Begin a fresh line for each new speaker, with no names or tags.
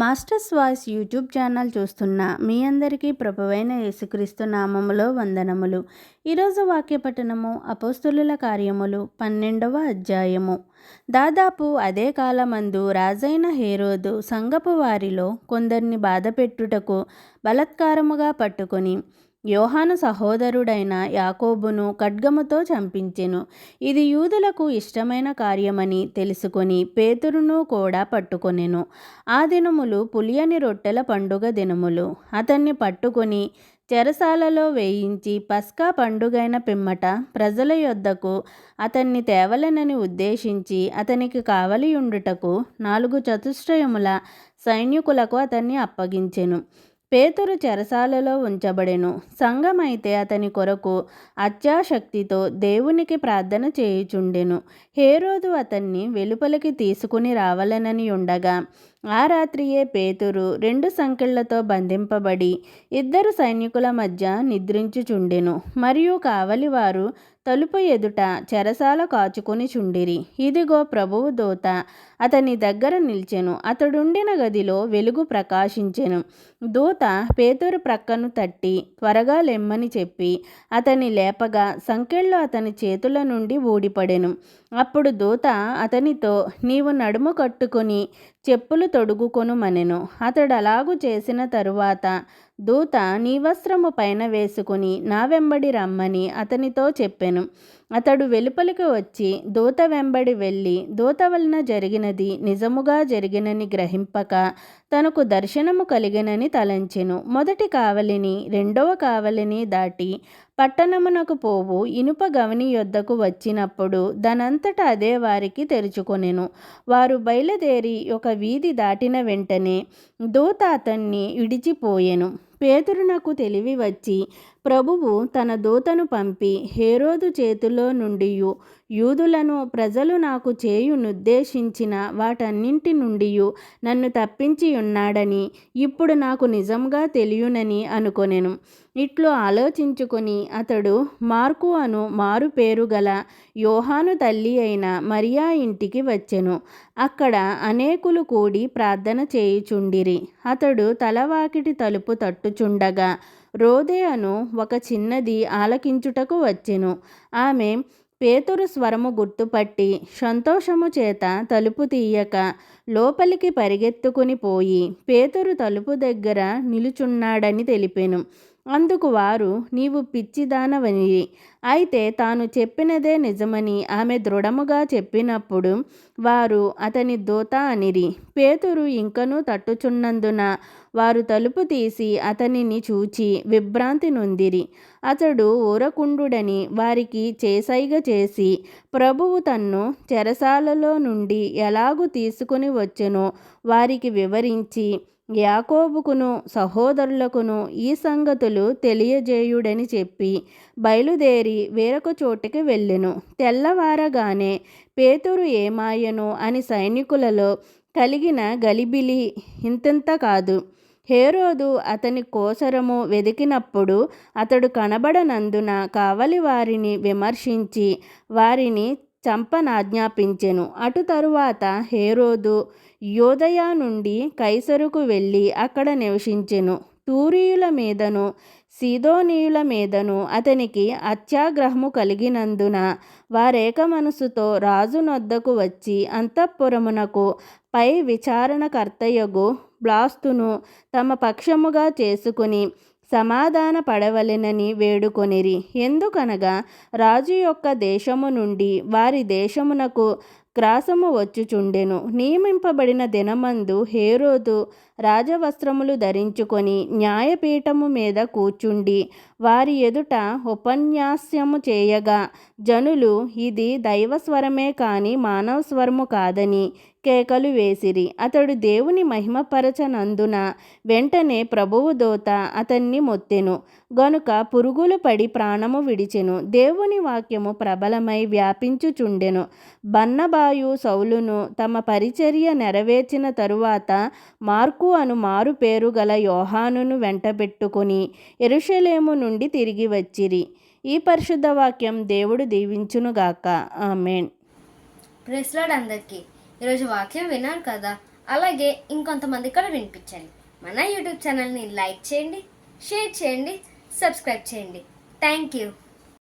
Masters voice YouTube channel చూస్తున్న మీ అందరికీ ప్రభువైన యేసుక్రీస్తు నామములో వందనములు. ఈరోజు వాక్యపఠనము అపోస్తులుల కార్యములు పన్నెండవ అధ్యాయము. దాదాపు అదే కాలమందు రాజైన హేరోదు సంగపు వారిలో కొందరిని బాధపెట్టుటకు బలత్కారముగా పట్టుకొని యోహాను సహోదరుడైన యాకోబును ఖడ్గముతో చంపించెను. ఇది యూదులకు ఇష్టమైన కార్యమని తెలుసుకొని పేతురును కూడా పట్టుకొనెను. ఆ దినములు పులియని రొట్టెల పండుగ దినములు. అతన్ని పట్టుకొని చెరసాలలో వేయించి పస్కా పండుగైన పిమ్మట ప్రజల యొద్దకు అతన్ని తేవలెనని ఉద్దేశించి అతనికి కావలియుండుటకు నాలుగు చతుష్టయముల సైనికులకు అతన్ని అప్పగించెను. పేతురు చెరసాలలో ఉంచబడెను. సంఘమైతే అతని కొరకు అత్యాశక్తితో దేవునికి ప్రార్థన చేయుచుండెను. హేరోదు అతన్ని వెలుపలికి తీసుకుని రావాలనని ఉండగా ఆ రాత్రియే పేతురు రెండు సంకెళ్ళతో బంధింపబడి ఇద్దరు సైనికుల మధ్య నిద్రించుచుండెను. మరియు కావలివారు తలుపు ఎదుట చెరసాల కాచుకొని చుండిరి. ఇదిగో ప్రభువు దోత అతని దగ్గర నిల్చెను. అతడుండిన గదిలో వెలుగు ప్రకాశించెను. దూత పేతురు ప్రక్కను తట్టి త్వరగా లెమ్మని చెప్పి అతని లేపగా సంకెళ్ళు అతని చేతుల నుండి ఊడిపడెను. అప్పుడు దూత అతనితో నీవు నడుము కట్టుకొని చెప్పులు తొడుగుకొనుమనెను అతడు అలాగు చేసిన తరువాత దూత నీ వస్త్రము పైన వేసుకుని నా వెంబడి రమ్మని అతనితో చెప్పెను. అతడు వెలుపలికి వచ్చి దూత వెంబడి వెళ్ళి దూత వలన జరిగినది నిజముగా జరిగినని గ్రహింపక తనకు దర్శనము కలిగినని తలంచెను. మొదటి కావలిని రెండవ కావలిని దాటి పట్టణమునకు పోవు ఇనుప గవని యొద్దకు వచ్చినప్పుడు దానంతట అదే వారికి తెరుచుకొనెను. వారు బయలుదేరి ఒక వీధి దాటిన వెంటనే దూత అతన్ని విడిచిపోయెను పేతురునకు తెలివి వచ్చి ప్రభువు తన దూతను పంపి హేరోదు చేతిలో నుండి యూదులను ప్రజలు నాకు చేయునుద్దేశించిన వాటన్నింటి నుండి నన్ను తప్పించి ఉన్నాడని ఇప్పుడు నాకు నిజంగా తెలియనని అనుకొనెను. ఇట్లు ఆలోచించుకొని అతడు మార్కు అను మారు పేరు గల యోహాను తల్లి అయిన మరియా ఇంటికి వచ్చెను. అక్కడ అనేకులు కూడి ప్రార్థన చేయుచుండిరి. అతడు తలవాకిటి తలుపు తట్టుచుండగా రోదేయను ఒక చిన్నది ఆలకించుటకు వచ్చెను. ఆమె పేతురు స్వరము గుర్తుపట్టి సంతోషము చేత తలుపు తీయక లోపలికి పరిగెత్తుకుని పోయి పేతురు తలుపు దగ్గర నిలుచున్నాడని తెలిపెను. అందుకు వారు నీవు పిచ్చిదానవని అయితే తాను చెప్పినదే నిజమని ఆమె దృఢముగా చెప్పినప్పుడు వారు అతని దూత అనిరి. పేతురు ఇంకనూ తట్టుచున్నందున వారు తలుపు తీసి అతనిని చూచి విభ్రాంతి నొందిరి. అతడు ఊరకుండుడని వారికి చేసైగ చేసి ప్రభువు తన్ను చెరసాలలో నుండి ఎలాగు తీసుకుని వచ్చెనో వారికి వివరించి యాకోబుకును సహోదరులకును ఈ సంగతులు తెలియజేయుడని చెప్పి బయలుదేరి వేరొక చోటికి వెళ్ళెను. తెల్లవారగానే పేతురు ఏమాయను అని సైనికులలో కలిగిన గలిబిలి ఇంతంత కాదు. హేరోదు అతని కోసరము వెదికినప్పుడు అతడు కనబడనందున కావలి వారిని విమర్శించి వారిని చంపనాజ్ఞాపించెను. అటు తరువాత హేరోదు యోదయ నుండి కైసరుకు వెళ్ళి అక్కడ నివసించెను. తూరీయుల మీదను సీదోనీయుల మీదను అతనికి అత్యాగ్రహము కలిగినందున వారేక మనసుతో రాజు నొద్దకు వచ్చి అంతఃపురమునకు పై విచారణకర్తయగు బ్లాస్తును తమ పక్షముగా చేసుకుని సమాధాన పడవలెనని వేడుకొనిరి. ఎందుకనగా రాజు యొక్క దేశము నుండి వారి దేశమునకు గ్రాసము వచ్చుచుండెను. నియమింపబడిన దినమందు హేరోదు రాజవస్త్రములు ధరించుకొని న్యాయపీఠము మీద కూర్చుండి వారి ఎదుట ఉపన్యాసము చేయగా జనులు ఇది దైవస్వరమే కాని మానవ స్వరము కాదని కేకలు వేసిరి. అతడు దేవుని మహిమపరచనందున వెంటనే ప్రభువు దోత అతన్ని మొత్తెను. గనుక పురుగులు పడి ప్రాణము విడిచెను. దేవుని వాక్యము ప్రబలమై వ్యాపించుచుండెను. బన్నబాయు సౌలును తమ పరిచర్య నెరవేర్చిన తరువాత మార్కు అను మారు పేరు గల యోహానును వెంటబెట్టుకొని ఎరుషలేము నుండి తిరిగి వచ్చిరి. ఈ పరిశుద్ధ వాక్యం దేవుడు దీవించునుగాక. ఆమెన్.
ప్రెస్లాడ్ అందరికీ ఈరోజు వాక్యం విన్నారు కదా? అలాగే ఇంకొంతమంది కూడా వినిపించండి. మన యూట్యూబ్ ఛానల్ని లైక్ చేయండి షేర్ చేయండి సబ్స్క్రైబ్ చేయండి. Thank you.